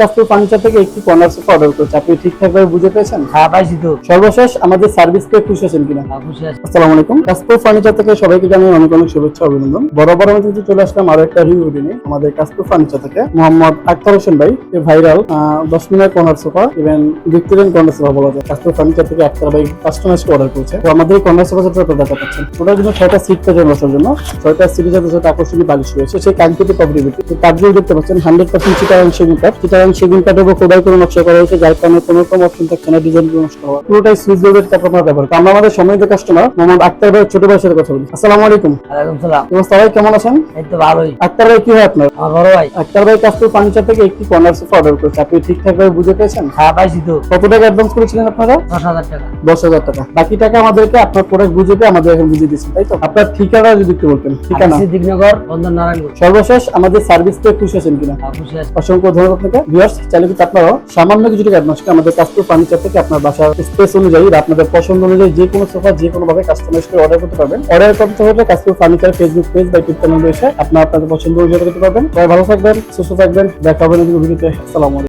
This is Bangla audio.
কাস্টমার ফার্নিচার থেকে একটি কর্নার সোফা অর্ডার করেছে। আপনি ঠিকঠাক ভাবে বুঝে পেয়েছেন? হ্যাঁ পাইছি তো। সর্বশেষ আমাদের সার্ভিস পেয়ে খুশি আছেন কিনা? হ্যাঁ, খুশি আছি। আসসালামু আলাইকুম। কাস্টমার ফার্নিচার থেকে সবাইকে জানাই অনেক অনেক শুভেচ্ছা অভিনন্দন। বরাবর আমি কিন্তু চলে আসলাম আরও একটা রিভিউ দিনে। আমাদের কাস্টমার ফার্নিচার থেকে মোহাম্মদ আক্তার হোসেন ভাই ভাইরাল দশ minute corner sofa even Victorian corner sofa বলা যায়। কাস্টমার ফার্নিচার থেকে আক্তার ভাই কাস্টমাইজ অর্ডার করেছে। তো আমাদের এই কর্নার সোফা সেটা আপনারা দেখা পাচ্ছেন ওটার জন্য ছয়টা সিট পেয়ে বসার জন্য। ছয়টা সিটের সাথে সাথে আকর্ষণীয় বালিশ রয়েছে। সেই কাঙ্ক্ষিত প্রপার্টিভিটি কার্যও দেখতে পাচ্ছেন হান্ড্রেড পার্সেন্ট চিটাগাং সেগুন কাঠ চিটাগাং সেগুন কাঠের উপর খোদাই করে নকশা করা হয়েছে যার কারণে কোনো রকম অপশন থাকছে না ডিজাইন নষ্ট হওয়া। পুরোটাই সুইচ বোর্ডের কাঠ আমরা ব্যবহার আমরা আমাদের সম্মানিত কাস্টমার মোহাম্মদ আক্তার ভাই ছোট ভাইয়ের সাথে কথা বলি। আসসালামু আলাইকুম। ওয়ালাইকুম সালাম। নমস্কার ভাই কেমন আছেন? এই তো ভালোই। আক্তার ভাই কি হয় আপনার? আমার বড় ভাই। আক্তার ভাই কাস্টমার ফার্নিচার থেকে একটি কর্নার সোফা অর্ডার করেছে। আপনি ঠিকঠাক ভাবে বুঝে পেয়েছেন? হ্যাঁ পাইছি তো। কত টাকা অ্যাডভান্স করেছিলেন আপনারা? দশ হাজার টাকা। দশ হাজার টাকা। বাকি টাকা আমাদেরকে আপনার প্রোডাক্ট বুঝে পেয়ে আমাদের এখন বুঝিয়ে দিচ্ছেন তাই তো? আপনার ঠিকানা যদি একটু বলতেন। ঠিকানা? সিদ্দিকনগর বন্দর নারায়ণগঞ্জ। সর্বশেষ আমাদের সার্ভিস পেয়ে খুশি আছেন কিনা? হ্যাঁ খুশি অসংখ্য ধন্যবাদ আপনাকে। ভিউয়ার্স চাইলে কিন্তু আপনারা সামান্য কিছু টাকা অ্যাডভান্স আমাদের কাস্টমার ফার্নিচার থেকে আপনার বাসার স্পেস অনুযায়ী আপনাদের পছন্দ অনুযায়ী যে কোনো সোফা যে কোনো ভাবে কাস্টমাইজ করে অর্ডার করতে পারবেন। অর্ডার করতে হলে কাস্টমার ফার্নিচার ফেসবুক পেজ বা ইউটিউব চ্যানেল রয়েছে আপনারা আপনাদের পছন্দ অনুযায়ী করতে পারবেন। ভালো থাকবেন, সুস্থ থাকবেন। দেখা হবে ভিডিওতে আসসালামু